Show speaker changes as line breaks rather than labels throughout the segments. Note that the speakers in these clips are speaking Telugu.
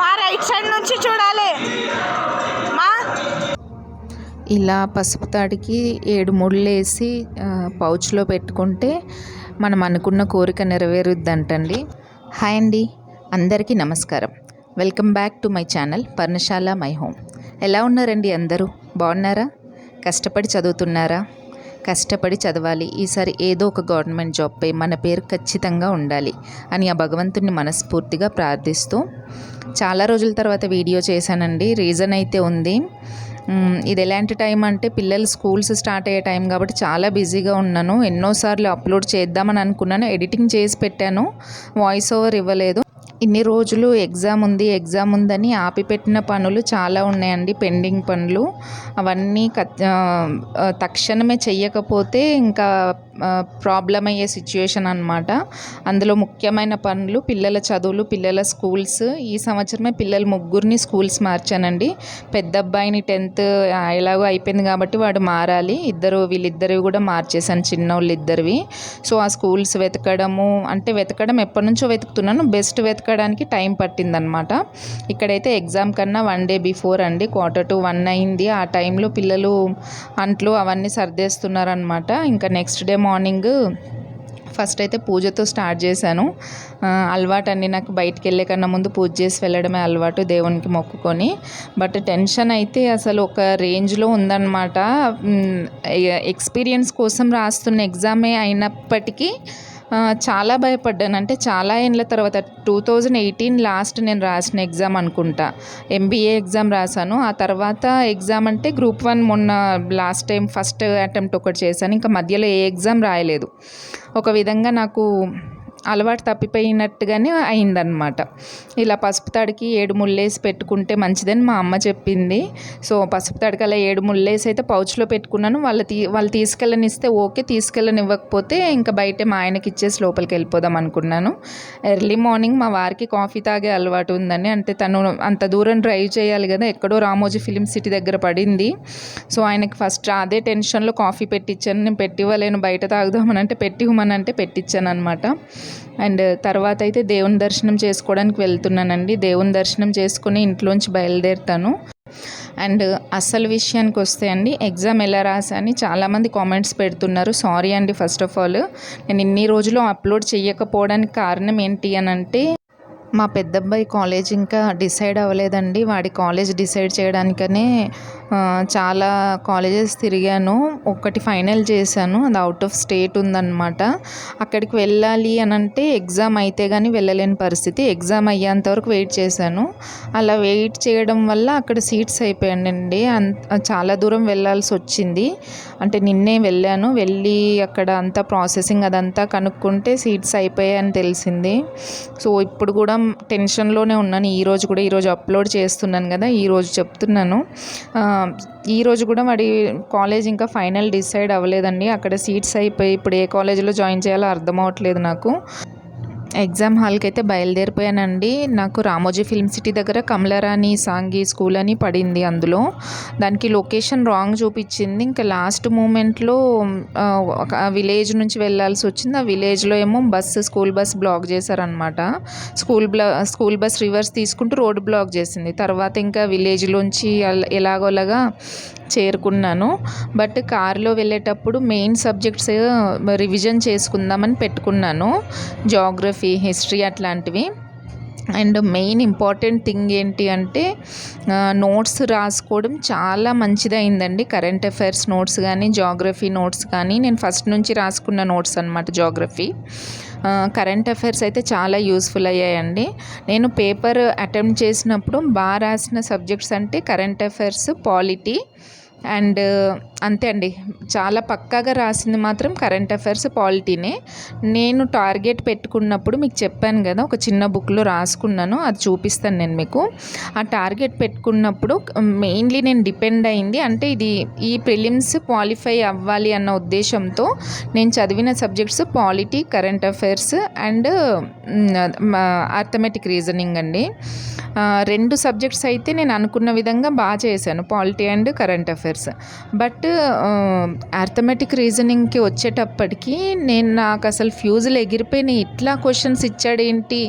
మా రైట్ సైడ్ నుంచి చూడాలి. మా
ఇలా పసుపు తాడికి ఏడు ముళ్ళు వేసి పౌచ్లో పెట్టుకుంటే మనం అనుకున్న కోరిక నెరవేరుద్దంటండి. హాయ్ అండి అందరికీ నమస్కారం. Welcome back to my channel Parnashala my home. ఎలా ఉన్నారండి అందరూ? బాగున్నారా? కష్టపడి చదువుతున్నారా? కష్టపడి చదవాలి. ఈసారి ఏదో ఒక గవర్నమెంట్ జాబ్పై మన పేరు ఖచ్చితంగా ఉండాలి అని ఆ భగవంతుని మనస్ఫూర్తిగా ప్రార్థిస్తూ చాలా రోజుల తర్వాత వీడియో చేశానండి. రీజన్ అయితే ఉంది. ఇది ఎలాంటి టైం అంటే పిల్లలు స్కూల్స్ స్టార్ట్ అయ్యే టైం కాబట్టి చాలా బిజీగా ఉన్నాను. ఎన్నోసార్లు అప్లోడ్ చేద్దామని అనుకున్నాను. ఎడిటింగ్ చేసి పెట్టాను. వాయిస్ ఓవర్ ఇవ్వలేదు. ఇన్ని రోజులు ఎగ్జామ్ ఉంది ఎగ్జామ్ ఉందని ఆపిపెట్టిన పనులు చాలా ఉన్నాయండి. పెండింగ్ పనులు అవన్నీ తక్షణమే చెయ్యకపోతే ఇంకా ప్రాబ్లం అయ్యే సిచ్యుయేషన్ అనమాట అందులో ముఖ్యమైన పనులు పిల్లల చదువులు పిల్లల స్కూల్స్. ఈ సంవత్సరమే పిల్లలు ముగ్గురిని స్కూల్స్ మార్చానండి. పెద్ద అబ్బాయిని టెన్త్ ఎలాగో అయిపోయింది కాబట్టి వాడు మారాలి. ఇద్దరు వీళ్ళిద్దరివి కూడా మార్చేశాను చిన్నోళ్ళు ఇద్దరివి సో ఆ స్కూల్స్ వెతకడము అంటే వెతకడం ఎప్పటి నుంచో వెతుకుతున్నాను. బెస్ట్ వెతకడానికి టైం పట్టిందనమాట. ఇక్కడైతే ఎగ్జామ్ కన్నా వన్ డే బిఫోర్ అండి. క్వార్టర్ టు వన్ అయింది. ఆ టైంలో పిల్లలు అంట్లు అవన్నీ సర్దేస్తున్నారనమాట. ఇంకా నెక్స్ట్ డే మార్నింగ్ ఫస్ట్ అయితే పూజతో స్టార్ట్ చేశాను. అలవాటు అండి నాకు బయటికి వెళ్ళే కన్నా ముందు పూజ చేసి వెళ్ళడమే అలవాటు దేవునికి మొక్కుకొని. బట్ టెన్షన్ అయితే అసలు ఒక రేంజ్లో ఉందన్నమాట ఎక్స్పీరియన్స్ కోసం రాస్తున్న ఎగ్జామే అయినప్పటికీ చాలా భయపడ్డాను. అంటే చాలా ఏళ్ళ తర్వాత టూ థౌజండ్ ఎయిటీన్ లాస్ట్ నేను రాసిన ఎగ్జామ్ అనుకుంటా. ఎంబీఏ ఎగ్జామ్ రాశాను. ఆ తర్వాత ఎగ్జామ్ అంటే గ్రూప్ వన్ మొన్న లాస్ట్ టైం ఫస్ట్ అటెంప్ట్ ఒకటి చేశాను. ఇంకా మధ్యలో ఏ ఎగ్జామ్ రాయలేదు. ఒక విధంగా నాకు అలవాటు తప్పిపోయినట్టుగానే అయిందనమాట ఇలా పసుపు తడికి ఏడు ముళ్ళేసి పెట్టుకుంటే మంచిదని మా అమ్మ చెప్పింది. సో పసుపు తడికి అలా ఏడు ముళ్ళేసి అయితే పౌచ్లో పెట్టుకున్నాను. వాళ్ళు తీ వాళ్ళు తీసుకెళ్ళనిస్తే ఓకే తీసుకెళ్ళనివ్వకపోతే ఇంకా బయట మా ఆయనకి ఇచ్చేసి లోపలికి వెళ్ళిపోదాం అనుకున్నాను. ఎర్లీ మార్నింగ్ మా వారికి కాఫీ తాగే అలవాటు ఉందని అంటే తను అంత దూరం డ్రైవ్ చేయాలి కదా ఎక్కడో రామోజీ ఫిలిం సిటీ దగ్గర పడింది. సో ఆయనకి ఫస్ట్ అదే టెన్షన్లో కాఫీ పెట్టించాను నేను పెట్టివ్వలేను బయట తాగుదామని అంటే పెట్టివ్వమని అంటే పెట్టించాను అనమాట అండ్ తర్వాత అయితే దేవుని దర్శనం చేసుకోవడానికి వెళ్తున్నానండి. దేవుని దర్శనం చేసుకుని ఇంట్లోంచి బయలుదేరుతాను. అండ్ అసలు విషయానికి వస్తే అండి ఎగ్జామ్ ఎలా రాసా అని చాలామంది కామెంట్స్ పెడుతున్నారు. సారీ అండి ఫస్ట్ ఆఫ్ ఆల్. నేను ఇన్ని రోజులు అప్లోడ్ చేయకపోవడానికి కారణం ఏంటి అని అంటే మా పెద్దబ్బాయి కాలేజ్ ఇంకా డిసైడ్ అవ్వలేదండి. వాడి కాలేజ్ డిసైడ్ చేయడానికనే చాలా కాలేజెస్ తిరిగాను. ఒకటి ఫైనల్ చేశాను. అది అవుట్ ఆఫ్ స్టేట్ ఉందన్నమాట. అక్కడికి వెళ్ళాలి అని అంటే ఎగ్జామ్ అయితే కానీ వెళ్ళలేని పరిస్థితి. ఎగ్జామ్ అయ్యేంత వరకు వెయిట్ చేశాను. అలా వెయిట్ చేయడం వల్ల అక్కడ సీట్స్ అయిపోయానండి. అంత చాలా దూరం వెళ్ళాల్సి వచ్చింది. అంటే నిన్నే వెళ్ళాను. వెళ్ళి అక్కడ అంతా ప్రాసెసింగ్ అదంతా కనుక్కుంటే సీట్స్ అయిపోయాయని తెలిసింది. సో ఇప్పుడు కూడా టెన్షన్లోనే ఉన్నాను. ఈరోజు కూడా ఈరోజు అప్లోడ్ చేస్తున్నాను కదా ఈరోజు చెప్తున్నాను. ఈరోజు కూడా వాడి కాలేజ్ ఇంకా ఫైనల్ డిసైడ్ అవ్వలేదండి. అక్కడ సీట్స్ అయిపోయి ఇప్పుడు ఏ కాలేజీలో జాయిన్ చేయాలో అర్థం అవ్వట్లేదు నాకు. ఎగ్జామ్ హాల్కి అయితే బయలుదేరిపోయానండి. నాకు రామోజీ ఫిల్మ్ సిటీ దగ్గర కమలారాణి సాంగి స్కూల్ అని పడింది అందులో. దానికి లొకేషన్ రాంగ్ చూపించింది. ఇంకా లాస్ట్ మూమెంట్లో ఒక విలేజ్ నుంచి వెళ్ళాల్సి వచ్చింది. ఆ విలేజ్లో ఏమో బస్సు స్కూల్ బస్ బ్లాక్ చేశారనమాట స్కూల్ బ్లా స్కూల్ బస్ రివర్స్ తీసుకుంటూ రోడ్ బ్లాక్ చేసింది. తర్వాత ఇంకా విలేజ్లోంచి ఎలాగోలాగా చేరుకున్నాను. బట్ కారులో వెళ్ళేటప్పుడు మెయిన్ సబ్జెక్ట్స్ రివిజన్ చేసుకుందామని పెట్టుకున్నాను. జాగ్రఫీ హిస్టరీ అట్లాంటివి. అండ్ మెయిన్ ఇంపార్టెంట్ థింగ్ ఏంటి అంటే నోట్స్ రాసుకోవడం చాలా మంచిదైందండి. కరెంట్ అఫైర్స్ నోట్స్ కానీ జాగ్రఫీ నోట్స్ కానీ నేను ఫస్ట్ నుంచి రాసుకున్న నోట్స్ అనమాట జాగ్రఫీ. కరెంట్ అఫైర్స్ అయితే చాలా యూస్ఫుల్ అయ్యాయండి. నేను పేపర్ అటెంప్ట్ చేసినప్పుడు బాగా రాసిన సబ్జెక్ట్స్ అంటే కరెంట్ అఫైర్స్ పాలిటీ అండ్ అంతే అండి. చాలా పక్కాగా రాసింది మాత్రం కరెంట్ అఫైర్స్ పాలిటీనే. నేను టార్గెట్ పెట్టుకున్నప్పుడు మీకు చెప్పాను కదా ఒక చిన్న బుక్లో రాసుకున్నాను అది చూపిస్తాను నేను మీకు. ఆ టార్గెట్ పెట్టుకున్నప్పుడు మెయిన్లీ నేను డిపెండ్ అయింది అంటే ఇది ఈ ప్రిలిమ్స్ క్వాలిఫై అవ్వాలి అన్న ఉద్దేశంతో నేను చదివిన subjects polity current affairs and arithmetic reasoning అండి. రెండు సబ్జెక్ట్స్ అయితే నేను అనుకున్న విధంగా బాగా చేశాను polity and current affairs. But arithmetic రీజనింగ్కి వచ్చేటప్పటికి నేను నాకు అసలు ఫ్యూజులు ఎగిరిపోయినాయి ఇట్లా క్వశ్చన్స్ ఇచ్చాడేంటి?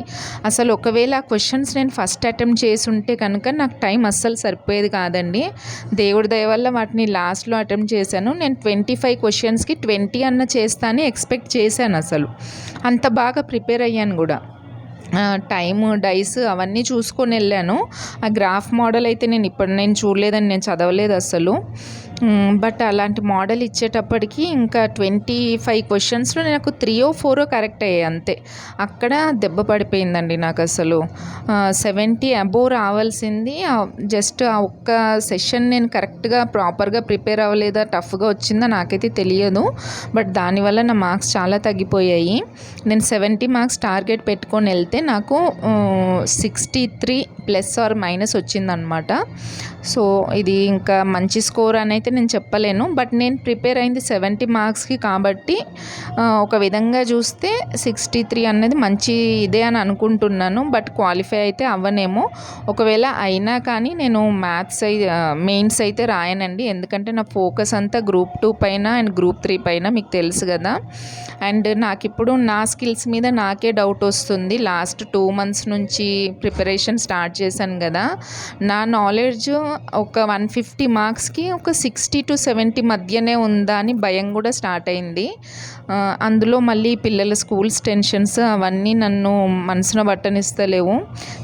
అసలు ఒకవేళ ఆ క్వశ్చన్స్ నేను ఫస్ట్ అటెంప్ట్ చేసి ఉంటే కనుక నాకు టైం అస్సలు సరిపోయేది కాదండి. దేవుడి దయ వల్ల వాటిని లాస్ట్లో అటెంప్ట్ చేశాను. నేను ట్వంటీ ఫైవ్ క్వశ్చన్స్కి ట్వంటీ అన్న చేస్తాను ఎక్స్పెక్ట్ చేశాను అసలు. అంత బాగా ప్రిపేర్ అయ్యాను కూడా. టైమ్ డైస్ అవన్నీ చూసుకొని వెళ్ళాను. ఆ గ్రాఫ్ మోడల్ అయితే నేను ఇప్పుడు నేను చూడలేదని నేను చదవలేదు అసలు. బట్ అలాంటి మోడల్ ఇచ్చేటప్పటికి ఇంకా ట్వంటీ ఫైవ్ క్వశ్చన్స్లో నాకు త్రీ ఓ ఫోరో కరెక్ట్ అయ్యాయి అంతే. అక్కడ దెబ్బ పడిపోయిందండి నాకు అసలు. సెవెంటీ అబోవ్ రావాల్సింది జస్ట్ ఆ ఒక్క సెషన్ నేను కరెక్ట్గా ప్రాపర్గా ప్రిపేర్ అవ్వలేదా టఫ్గా వచ్చిందా నాకైతే తెలియదు. బట్ దానివల్ల నా మార్క్స్ చాలా తగ్గిపోయాయి. నేను సెవెంటీ మార్క్స్ టార్గెట్ పెట్టుకొని వెళ్తే నాకు sixty three plus or minus వచ్చిందనమాట. సో ఇది ఇంకా మంచి స్కోర్ అని అయితే నేను చెప్పలేను. బట్ నేను ప్రిపేర్ అయింది సెవెంటీ మార్క్స్కి కాబట్టి ఒక విధంగా చూస్తే సిక్స్టీ త్రీ అన్నది మంచి ఇదే అని అనుకుంటున్నాను. బట్ క్వాలిఫై అయితే అవ్వనేమో. ఒకవేళ అయినా కానీ నేను మ్యాథ్స్ అయితే మెయిన్స్ అయితే రాయనండి. ఎందుకంటే నా ఫోకస్ అంతా గ్రూప్ టూ పైన అండ్ గ్రూప్ త్రీ పైన మీకు తెలుసు కదా. అండ్ నాకు ఇప్పుడు నా స్కిల్స్ మీద నాకే డౌట్ వస్తుంది. లాస్ట్ టూ మంత్స్ నుంచి ప్రిపరేషన్ స్టార్ట్ చేశాను కదా. నా నాలెడ్జ్ ఒక వన్ ఫిఫ్టీ మార్క్స్కి ఒక సిక్స్టీ టు సెవెంటీ మధ్యనే ఉందా అని భయం కూడా స్టార్ట్ అయింది. అందులో మళ్ళీ పిల్లల స్కూల్స్ టెన్షన్స్ అవన్నీ నన్ను మనసున బట్టనిస్తలేవు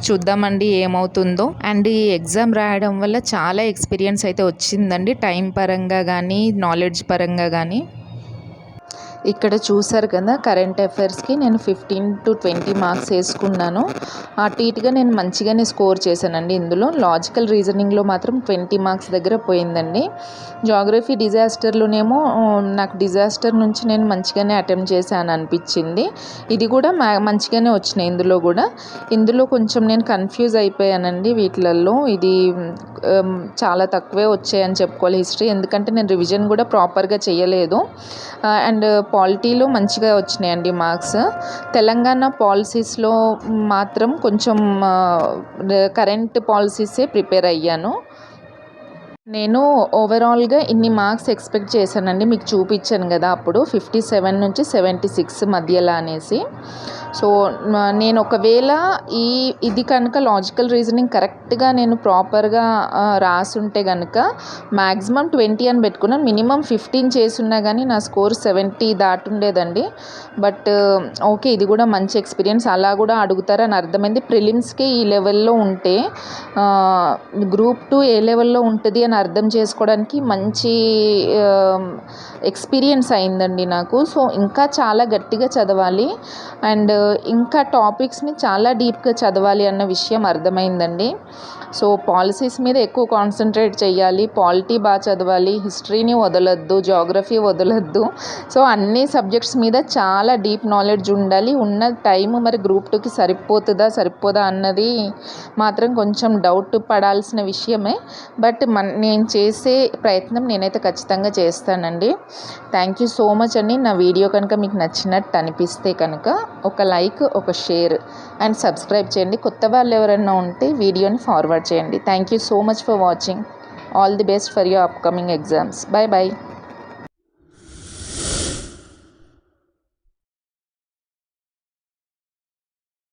చూద్దామండి ఏమవుతుందో. అండ్ ఈ ఎగ్జామ్ రాయడం వల్ల చాలా ఎక్స్పీరియన్స్ అయితే వచ్చిందండి. టైం పరంగా కానీ నాలెడ్జ్ పరంగా కానీ ఇక్కడ చూసారు కదా కరెంట్ అఫైర్స్కి నేను ఫిఫ్టీన్ టు ట్వంటీ మార్క్స్ వేసుకున్నాను. అటు ఇటుగా నేను మంచిగానే స్కోర్ చేశానండి. ఇందులో లాజికల్ రీజనింగ్లో మాత్రం ట్వంటీ మార్క్స్ దగ్గర పోయిందండి. జాగ్రఫీ డిజాస్టర్లోనేమో నాకు డిజాస్టర్ నుంచి నేను మంచిగానే అటెంప్ట్ చేశాను అనిపించింది. ఇది కూడా మంచిగానే వచ్చినాయి ఇందులో కూడా. ఇందులో కొంచెం నేను కన్ఫ్యూజ్ అయిపోయానండి వీటిలలో. ఇది చాలా తక్కువే వచ్చాయని చెప్పుకోవాలి హిస్టరీ ఎందుకంటే నేను రివిజన్ కూడా ప్రాపర్గా చేయలేదు. అండ్ పాలిటీలో మంచిగా వచ్చినాయండి మార్క్స్. తెలంగాణ పాలసీస్లో మాత్రం కొంచెం కరెంట్ పాలసీసే ప్రిపేర్ అయ్యాను. నేను ఓవరాల్గా ఇన్ని మార్క్స్ ఎక్స్పెక్ట్ చేశానండి మీకు చూపించాను కదా అప్పుడు ఫిఫ్టీ సెవెన్ నుంచి సెవెంటీ సిక్స్ మధ్యలో అనేసి. సో నేను ఒకవేళ ఈ ఇది కనుక లాజికల్ రీజనింగ్ కరెక్ట్గా నేను ప్రాపర్గా రాసుంటే కనుక మ్యాక్సిమం ట్వంటీ అని పెట్టుకున్నాను మినిమం ఫిఫ్టీన్ చేసున్నా కానీ నా స్కోర్ సెవెంటీ దాటుండేదండి. బట్ ఓకే ఇది కూడా మంచి ఎక్స్పీరియన్స్ అలా కూడా అడుగుతారని అర్థమైంది. ప్రిలిమ్స్కి ఈ లెవెల్లో ఉంటే గ్రూప్ టూ ఏ లెవెల్లో ఉంటుంది అని అర్థం చేసుకోవడానికి మంచి ఎక్స్పీరియన్స్ అయిందండి నాకు. సో ఇంకా చాలా గట్టిగా చదవాలి. అండ్ ఇంకా టాపిక్స్ని చాలా డీప్గా చదవాలి అన్న విషయం అర్థమైందండి. సో పాలసీస్ మీద ఎక్కువ కాన్సన్ట్రేట్ చేయాలి పాలిటీ బాగా చదవాలి. హిస్టరీని వదలొద్దు. జాగ్రఫీ వదలొద్దు. సో అన్ని సబ్జెక్ట్స్ మీద చాలా డీప్ నాలెడ్జ్ ఉండాలి. ఉన్న టైం మరి గ్రూప్ టూకి సరిపోతుందా సరిపోదా అన్నది మాత్రం కొంచెం డౌట్ పడాల్సిన విషయమే. బట్ మన నేను చేసే ప్రయత్నం నేనైతే ఖచ్చితంగా చేస్తానండి. థ్యాంక్ యూ సో మచ్ అండి. నా వీడియో కనుక మీకు నచ్చినట్టు అనిపిస్తే కనుక ఒక లైక్ ఒక షేర్ అండ్ సబ్స్క్రైబ్ చేయండి. కొత్త వాళ్ళు ఎవరైనా ఉంటే వీడియోని ఫార్వర్డ్ చేయండి. Thank you so much for watching all the best for your upcoming exams bye bye